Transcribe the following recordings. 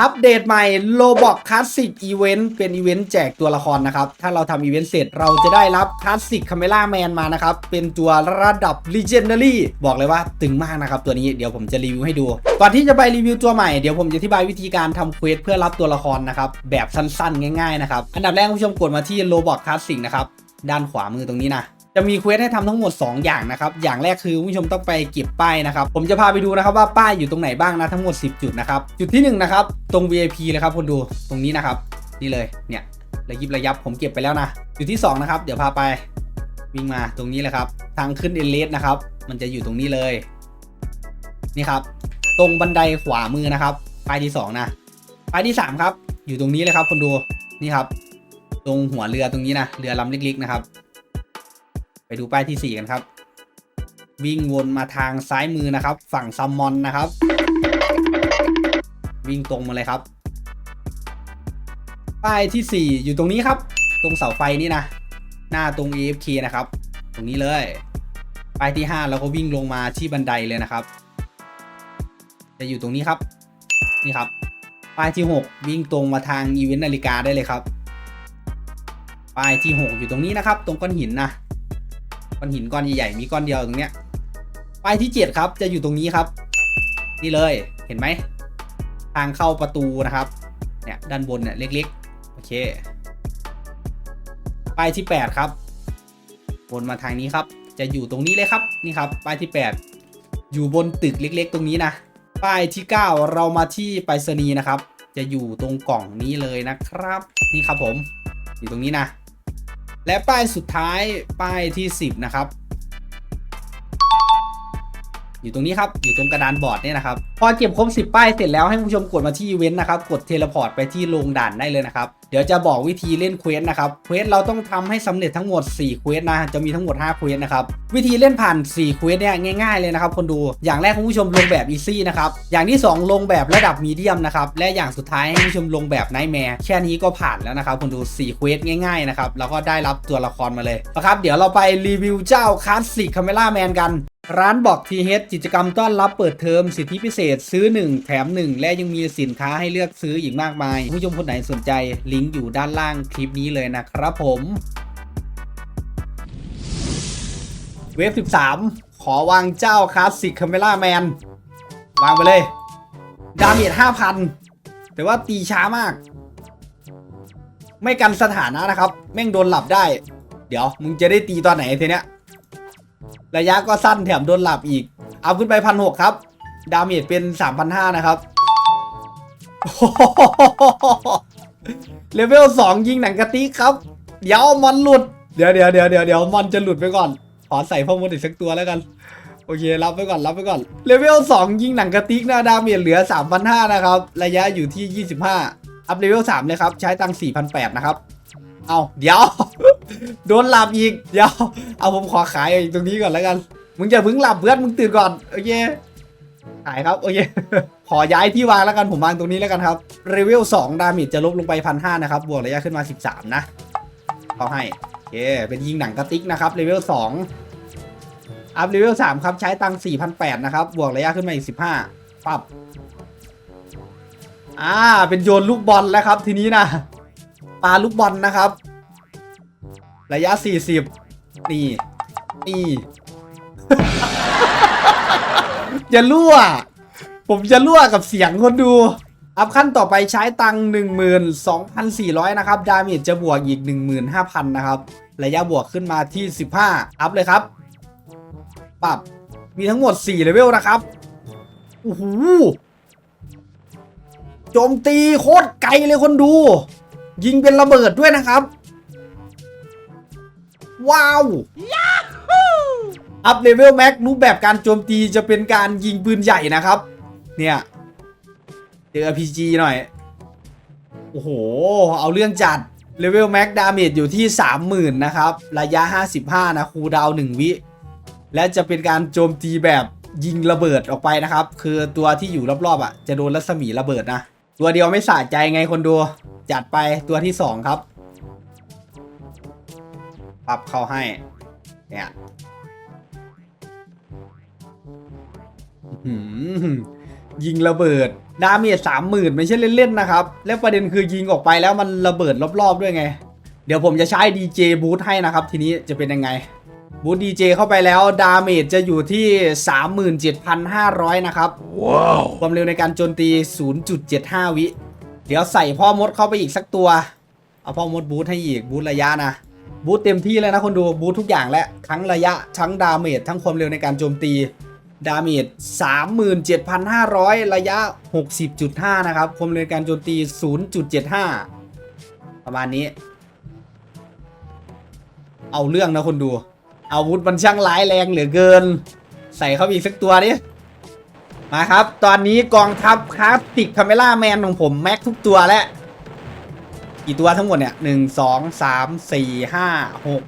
อัปเดตใหม่ Roblox Classic Event เป็นอีเวนต์แจกตัวละครนะครับ ถ้าเราทำอีเวนต์เสร็จเราจะได้รับ Classic Camera Man มานะครับ เป็นตัวระดับ Legendary บอกเลยว่าตึงมากนะครับ ตัวนี้เดี๋ยวผมจะรีวิวให้ดู ก่อนที่จะไปรีวิวตัวใหม่ เดี๋ยวผมจะอธิบายวิธีการทำเควสเพื่อรับตัวละครนะครับ แบบสั้นๆ ง่ายๆนะครับ อันดับแรกผู้ชมกดมาที่ Roblox Classic นะครับ ด้านขวามือตรงนี้นะ จะมีเควสให้ทำทั้งหมด 2 อย่างนะครับ อย่างแรกคือผู้ชมต้องไปเก็บป้ายนะครับ ผมจะพาไปดูนะครับว่าป้ายอยู่ตรงไหนบ้างนะทั้งหมด 10 จุดนะครับ จุดที่1นะครับตรง VIP เลยครับคนดูตรงนี้นะครับ นี่เลยเนี่ยระยิบระยับผมเก็บไปแล้วนะ จุดที่2นะครับเดี๋ยวพาไปวิ่งมาตรงนี้เลยครับ ทางขึ้นเอเลสนะครับ มันจะอยู่ตรงนี้เลย นี่ครับ ตรงบันไดขวามือนะครับป้ายที่ 2 นะป้ายที่ 3 ครับ อยู่ตรงนี้เลยครับคนดูนี่ครับ ตรงหัวเรือตรงนี้นะเรือลำเล็กๆนะครับ ดูป้ายที่ 4 กันครับ วิ่งวนมาทางซ้ายมือนะครับ ฝั่งซัมมอนนะครับ วิ่งตรงมาเลยครับ ป้ายที่ 4 อยู่ตรงนี้ครับ ตรงเสาไฟนี่นะ หน้าตรง AFK นะครับ ตรงนี้เลย ป้ายที่5เราก็วิ่งลงมาที่บันไดเลยนะครับ จะอยู่ตรงนี้ครับ นี่ครับ ป้ายที่ 6 วิ่งตรงมาทางอีเวนต์นาฬิกาได้เลยครับ ป้ายที่ 6 อยู่ตรงนี้นะครับ ตรงก้อนหินนะ ก้อนหินก้อนใหญ่ๆมีก้อนเดียวตรงเนี้ยป้ายที่7ครับจะอยู่ตรงนี้ครับ นี่เลยเห็นไหมทางเข้าประตูนะครับเนี่ยด้านบนเนี่ยเล็กๆโอเคป้ายที่ 8 ครับวนมาทางนี้ครับ จะอยู่ตรงนี้เลยครับนี่ครับป้ายที่ 8 อยู่บนตึกเล็ก ๆ ตรงนี้นะป้ายที่ 9 เรามาที่ไปรษณีย์นะครับ จะอยู่ตรงกล่องนี้เลยนะครับ นี่ครับผม อยู่ตรงนี้นะ และป้ายสุดท้ายป้ายที่ 10 นะครับ อยู่ตรงนี้ครับ อยู่ตรงกระดานบอร์ดเนี่ยนะครับ พอเก็บครบ 10 ป้ายเสร็จแล้วให้ผู้ชมกดมาที่อีเวนต์นะครับ กดเทเลพอร์ตไปที่โรงด่านได้เลยนะครับ เดี๋ยวจะบอกวิธีเล่นเควสนะครับ เควสเราต้องทำให้สำเร็จทั้งหมด4เควสนะ จะมีทั้งหมด5เควสนะครับ วิธีเล่นผ่าน4เควสเนี่ยง่ายๆเลยนะครับคนดู อย่างแรกคุณผู้ชมลงแบบอีซี่นะครับ อย่างที่ 2 ลงแบบระดับมีเดียมนะครับ และอย่างสุดท้ายให้คุณผู้ชมลงแบบไนท์แมร์แค่นี้ก็ผ่านแล้วนะครับคนดู4เควสง่ายๆนะครับ แล้วก็ได้รับตัวละครมาเลยนะครับ เดี๋ยวเราไปรีวิวเจ้าคลาสสิกคาเมล่าแมนกัน ร้านบอกทีเฮดกิจกรรมต้อนรับเปิดเทอมสิทธิพิเศษซื้อ 1 แถม 1 และยังมีสินค้าให้เลือกซื้ออีกมากมาย ผู้ชมคนไหนสนใจลิงก์อยู่ด้านล่างคลิปนี้เลยนะครับผม เวฟ 13 ขอวางเจ้าคลาสสิกคาเมล่าแมน วางไปเลย ดาเมจ5,000 แต่ว่าตีช้ามาก ไม่กันสถานะนะครับ แม่งโดนหลับได้ เดี๋ยวมึงจะได้ตีตอนไหนทีเนี้ย ระยะก็สั้นแถมโดนหลับอีก เอาขึ้นไปพันหกครับ ดาเมจเป็นสามพันห้านะครับเลเวลสองยิงหนังกะติกครับ เดี๋ยวมอนหลุด เดี๋ยวเดี๋ยวเดี๋ยวเดี๋ยวเดี๋ยวมอนจะหลุดไปก่อน ขอใส่พ่อมดอีกสักตัวแล้วกัน โอเครับไปก่อนรับไปก่อน เลเวลสองยิงหนังกะติกนะดาเมจเหลือสามพันห้านะครับ ระยะอยู่ที่ยี่สิบห้าอัพเลเวลสามเลยครับ ใช้ตังค์สี่พันแปดนะครับ เอาเดี๋ยว โดนหลับอีก เดี๋ยว เอาผมขอขายอีกตรงนี้ก่อนแล้วกัน มึงอย่าเพิ่งหลับเพื่อนมึงตื่นก่อน โอเค ขายครับ โอเค ขอย้ายที่วางแล้วกัน ผมวางตรงนี้แล้วกันครับเรเวล2ดาเมจจะลบลงไปพันห้านะครับ บวกระยะขึ้นมา 13 นะเขาให้ โอเค เป็นยิงหนังกระติกนะครับเรเวล2อัพเลเวล3ครับ ใช้ตังค์4,800นะครับ บวกระยะขึ้นมาอีก15ปับอ่า เป็นโยนลูกบอลแล้วครับ ทีนี้นะปาลูกบอลนะครับ ระยะ 40 นี่ นี่จะรั่ว ผมจะรั่วกับเสียงคนดู อัพขั้นต่อไปใช้ตังค์12,400 นะครับ ดาเมจจะบวกอีก 15,000 นะครับ ระยะบวกขึ้นมาที่ 15 อัพเลยครับปรับมีทั้งหมด 4 เลเวลนะครับ โอ้โห โจมตีโคตรไกลเลยคนดู ยิงเป็นระเบิดด้วยนะครับ ว้าวอัพเลเวลแม็กรูปแบบการโจมตีจะเป็นการยิงปืนใหญ่นะครับ เนี่ยเจอ RPG หน่อย โอ้โห เอาเรื่องจัดเลเวลแม็กดาเมจอยู่ที่ 30,000 นะครับ ระยะ 55 นะคูลดาวน์1วิ และจะเป็นการโจมตีแบบยิงระเบิดออกไปนะครับ คือตัวที่อยู่รอบๆอะ จะโดนรัศมีระเบิดนะ ตัวเดียวไม่สะใจไงคนดู จัดไปตัวที่ 2 ครับ ปรับเข้าให้ เนี่ยอื้อหือยิงระเบิด ดาเมจสามหมื่นไม่ใช่เล่นๆนะครับ และประเด็นคือยิงออกไปแล้วมันระเบิดรอบๆด้วยไง เดี๋ยวผมจะใช้ DJ บูทให้นะครับ ทีนี้จะเป็นยังไง บูท DJ เข้าไปแล้ว ดาเมจจะอยู่ที่ 37,500 นะครับ ว้าว ความเร็วในการโจมตี 0.75 วิ เดี๋ยวใส่พ่อมดเข้าไปอีกสักตัว เอาพ่อมดบูทให้อีกบูทระยะนะ บูทเต็มที่เลยนะคนดูบูททุกอย่างและทั้งระยะทั้งดาเมจทั้งความเร็วในการโจมตีดาเมจ37,500 ระยะ 60.5 นะครับ ความเร็วการโจมตี 0.75 ประมาณนี้ เอาเรื่องนะคนดู อาวุธมันช่างร้ายแรงเหลือเกิน ใส่เข้าไปอีกสักตัวดิ มาครับ ตอนนี้กองทัพคลาสติกคาเมล่าแมนของผม แม็กทุกตัวแล้ว กี่ตัวทั้งหมดเนี่ยหนึ่งสองสามสี่ห้าหก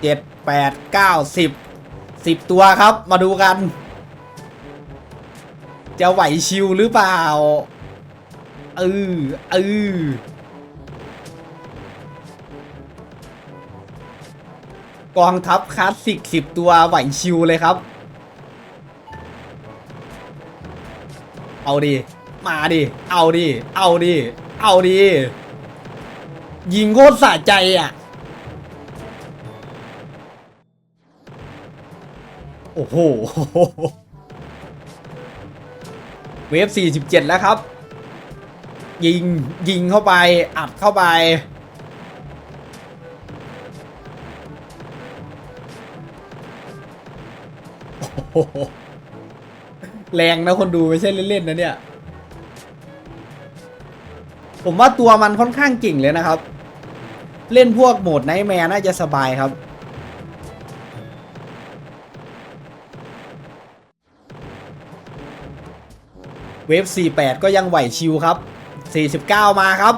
เจ็ดแปดเก้าสิบสิบตัวครับมาดูกัน จะไหวชิวหรือเปล่าเออเออกองทัพคลาสสิกสิบตัวไหวชิวเลยครับ เอาดิ มาดิ เอาดิ เอาดิ เอาดิ ยิงโคตรสะใจอะ โอ้โห เวฟ 47 แล้วครับ ยิง ยิงเข้าไป อัดเข้าไปโอ้โหแรงนะคนดูไม่ใช่เล่น ๆ นะเนี่ย ผมว่าตัวมันค่อนข้างเก่งเลยนะครับ เล่นพวกโหมดไนท์แมร์น่าจะสบายครับ เวฟ 48 ก็ยังไหวชิวครับ 49 มาครับ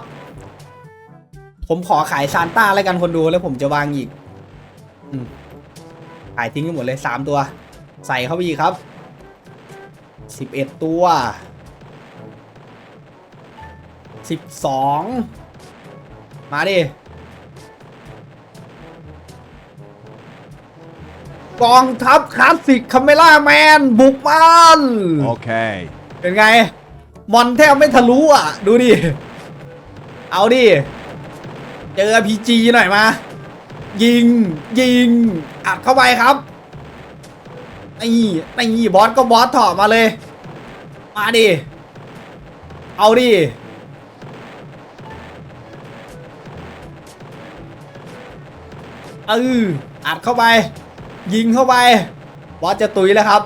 ผมขอขายซานต้าแล้วกันคนดูแล้วผมจะวางอีกอขายทิ้งไปหมดเลย 3 ตัว ใส่เข้าไปอีกครับ 11 ตัว 12 มาดิกองทัพคลาสสิกคาเมล่าแมนบุกมัน Okay. เป็นไง มอนแทบไม่ทะลุอะ ดูดิ เอาดิ เจอ RPG หน่อยมา ยิง ยิง อัดเข้าไปครับนี่นี่บอสก็บอสถอดมาเลย มาดิ เอาดิ เอออัดเข้าไป ยิงเข้าไปบอสจะตุยแล้วครับ